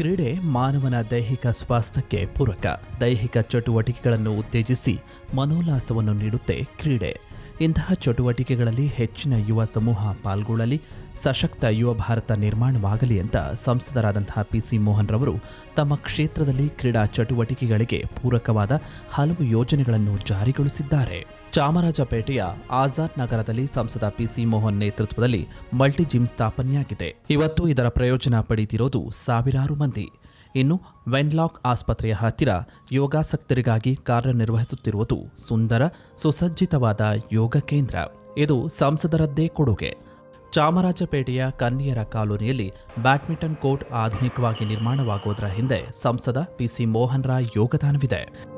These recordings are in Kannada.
ಕ್ರೀಡೆ ಮಾನವನ ದೈಹಿಕ ಸ್ವಾಸ್ಥ್ಯಕ್ಕೆ ಪೂರಕ. ದೈಹಿಕ ಚಟುವಟಿಕೆಗಳನ್ನು ಉತ್ತೇಜಿಸಿ ಮನೋಲ್ಲಾಸವನ್ನು ನೀಡುತ್ತೆ ಕ್ರೀಡೆ. ಇಂತಹ ಚಟುವಟಿಕೆಗಳಲ್ಲಿ ಹೆಚ್ಚಿನ ಯುವ ಸಮೂಹ ಪಾಲ್ಗೊಳ್ಳಲಿ, ಸಶಕ್ತ ಯುವ ಭಾರತ ನಿರ್ಮಾಣವಾಗಲಿ ಅಂತ ಸಂಸದರಾದಂತಹ ಪಿಸಿ ಮೋಹನ್ ರವರು ತಮ್ಮ ಕ್ಷೇತ್ರದಲ್ಲಿ ಕ್ರೀಡಾ ಚಟುವಟಿಕೆಗಳಿಗೆ ಪೂರಕವಾದ ಹಲವು ಯೋಜನೆಗಳನ್ನು ಜಾರಿಗೊಳಿಸಿದ್ದಾರೆ. ಚಾಮರಾಜಪೇಟೆಯ ಆಜಾದ್ ನಗರದಲ್ಲಿ ಸಂಸದ ಪಿಸಿ ಮೋಹನ್ ನೇತೃತ್ವದಲ್ಲಿ ಮಲ್ಟಿ ಜಿಮ್ ಸ್ಥಾಪನೆಯಾಗಿದೆ. ಇವತ್ತು ಇದರ ಪ್ರಯೋಜನ ಪಡೆಯುತ್ತಿರೋದು ಸಾವಿರಾರು ಮಂದಿ. ಇನ್ನು ವೆನ್ಲಾಕ್ ಆಸ್ಪತ್ರೆಯ ಹತ್ತಿರ ಯೋಗಾಸಕ್ತರಿಗಾಗಿ ಕಾರ್ಯನಿರ್ವಹಿಸುತ್ತಿರುವುದು ಸುಂದರ, ಸುಸಜ್ಜಿತವಾದ ಯೋಗ ಕೇಂದ್ರ. ಇದು ಸಂಸದರದ್ದೇ ಕೊಡುಗೆ. ಚಾಮರಾಜಪೇಟೆಯ ಕನ್ನಿಯರ ಕಾಲೋನಿಯಲ್ಲಿ ಬ್ಯಾಡ್ಮಿಂಟನ್ ಕೋರ್ಟ್ ಆಧುನಿಕವಾಗಿ ನಿರ್ಮಾಣವಾಗುವುದರ ಹಿಂದೆ ಸಂಸದ ಪಿಸಿ ಮೋಹನ್ ರಾಯ್ ಯೋಗದಾನವಿದೆ.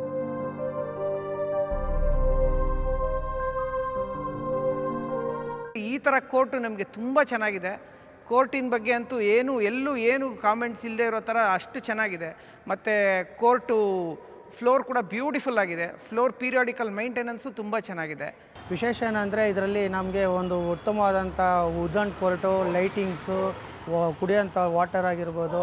ಈ ಥರ ಕೋರ್ಟ್ ನಮಗೆ ತುಂಬ ಚೆನ್ನಾಗಿದೆ. ಕೋರ್ಟಿನ ಬಗ್ಗೆ ಅಂತೂ ಏನು, ಎಲ್ಲೂ ಏನು ಕಾಮೆಂಟ್ಸ್ ಇಲ್ಲದೆ ಇರೋ ಥರ ಅಷ್ಟು ಚೆನ್ನಾಗಿದೆ. ಮತ್ತು ಕೋರ್ಟು ಫ್ಲೋರ್ ಕೂಡ ಬ್ಯೂಟಿಫುಲ್ ಆಗಿದೆ. ಫ್ಲೋರ್ ಪೀರಿಯಾಡಿಕಲ್ ಮೈಂಟೆನೆನ್ಸು ತುಂಬ ಚೆನ್ನಾಗಿದೆ. ವಿಶೇಷ ಏನಂದರೆ ಇದರಲ್ಲಿ ನಮಗೆ ಒಂದು ಉತ್ತಮವಾದಂಥ ವುಡನ್ ಕೋರ್ಟು ಲೈಟಿಂಗ್ಸು ಕುಡಿಯೋಂಥ ವಾಟರ್ ಆಗಿರ್ಬೋದು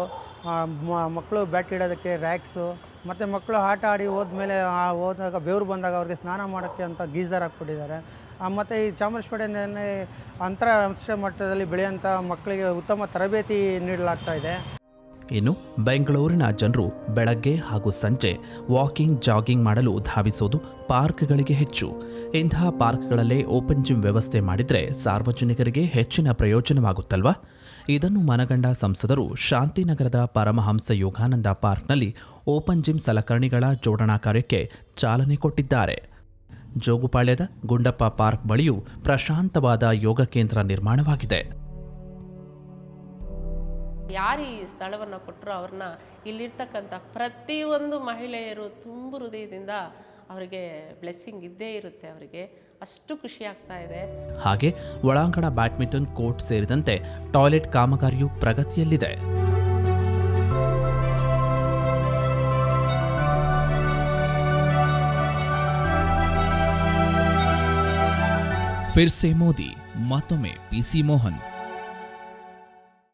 ಮಕ್ಕಳು ಬ್ಯಾಟ್ ಇಡೋದಕ್ಕೆ ರ್ಯಾಕ್ಸು ಮತ್ತು ಮಕ್ಕಳು ಆಟ ಆಡಿ ಹೋದ್ಮೇಲೆ ಹೋದಾಗ ಬೆವರು ಬಂದಾಗ ಅವ್ರಿಗೆ ಸ್ನಾನ ಮಾಡೋಕ್ಕೆ ಅಂತ ಗೀಸರ್ ಹಾಕ್ಬಿಟ್ಟಿದ್ದಾರೆ. ಮತ್ತು ಈ ಚಾಮರಾಜಪೇಟೆಯಲ್ಲಿ ಅಂತಾರಾಷ್ಟ್ರೀಯ ಮಟ್ಟದಲ್ಲಿ ಬೆಳೆಯೋಂಥ ಮಕ್ಕಳಿಗೆ ಉತ್ತಮ ತರಬೇತಿ ನೀಡಲಾಗ್ತಾ ಇದೆ. ಇನ್ನು ಬೆಂಗಳೂರಿನ ಜನರು ಬೆಳಗ್ಗೆ ಹಾಗೂ ಸಂಜೆ ವಾಕಿಂಗ್, ಜಾಗಿಂಗ್ ಮಾಡಲು ಧಾವಿಸೋದು ಪಾರ್ಕ್ಗಳಿಗೆ ಹೆಚ್ಚು. ಇಂತಹ ಪಾರ್ಕ್ಗಳಲ್ಲೇ ಓಪನ್ ಜಿಮ್ ವ್ಯವಸ್ಥೆ ಮಾಡಿದರೆ ಸಾರ್ವಜನಿಕರಿಗೆ ಹೆಚ್ಚಿನ ಪ್ರಯೋಜನವಾಗುತ್ತಲ್ವಾ? ಇದನ್ನು ಮನಗಂಡ ಸಂಸದರು ಶಾಂತಿನಗರದ ಪರಮಹಂಸ ಯೋಗಾನಂದ ಪಾರ್ಕ್ನಲ್ಲಿ ಓಪನ್ ಜಿಮ್ ಸಲಕರಣೆಗಳ ಜೋಡಣಾ ಕಾರ್ಯಕ್ಕೆ ಚಾಲನೆ ಕೊಟ್ಟಿದ್ದಾರೆ. ಜೋಗುಪಾಳ್ಯದ ಗುಂಡಪ್ಪ ಪಾರ್ಕ್ ಬಳಿಯೂ ಪ್ರಶಾಂತವಾದ ಯೋಗ ಕೇಂದ್ರ ನಿರ್ಮಾಣವಾಗಿದೆ. ಯಾರು ಈ ಸ್ಥಳವನ್ನು ಕೊಟ್ಟರು ಅವ್ರನ್ನ ಇಲ್ಲಿರ್ತಕ್ಕಂಥ ಪ್ರತಿಯೊಂದು ಮಹಿಳೆಯರು ತುಂಬ ಹೃದಯದಿಂದ ಅವರಿಗೆ ಬ್ಲೆಸ್ಸಿಂಗ್ ಇದ್ದೇ ಇರುತ್ತೆ ಅವರಿಗೆ. ಅಷ್ಟು ಖುಷಿ ಆಗ್ತಾ ಇದೆ. ಹಾಗೆ ಒಳಾಂಗಣ ಬ್ಯಾಡ್ಮಿಂಟನ್ ಕೋರ್ಟ್ ಸೇರಿದಂತೆ ಟಾಯ್ಲೆಟ್ ಕಾಮಗಾರಿಯು ಪ್ರಗತಿಯಲ್ಲಿದೆ. ಫಿರ್ಸೆ ಮೋದಿ, ಮತ್ತೊಮ್ಮೆ ಪಿಸಿ ಮೋಹನ್.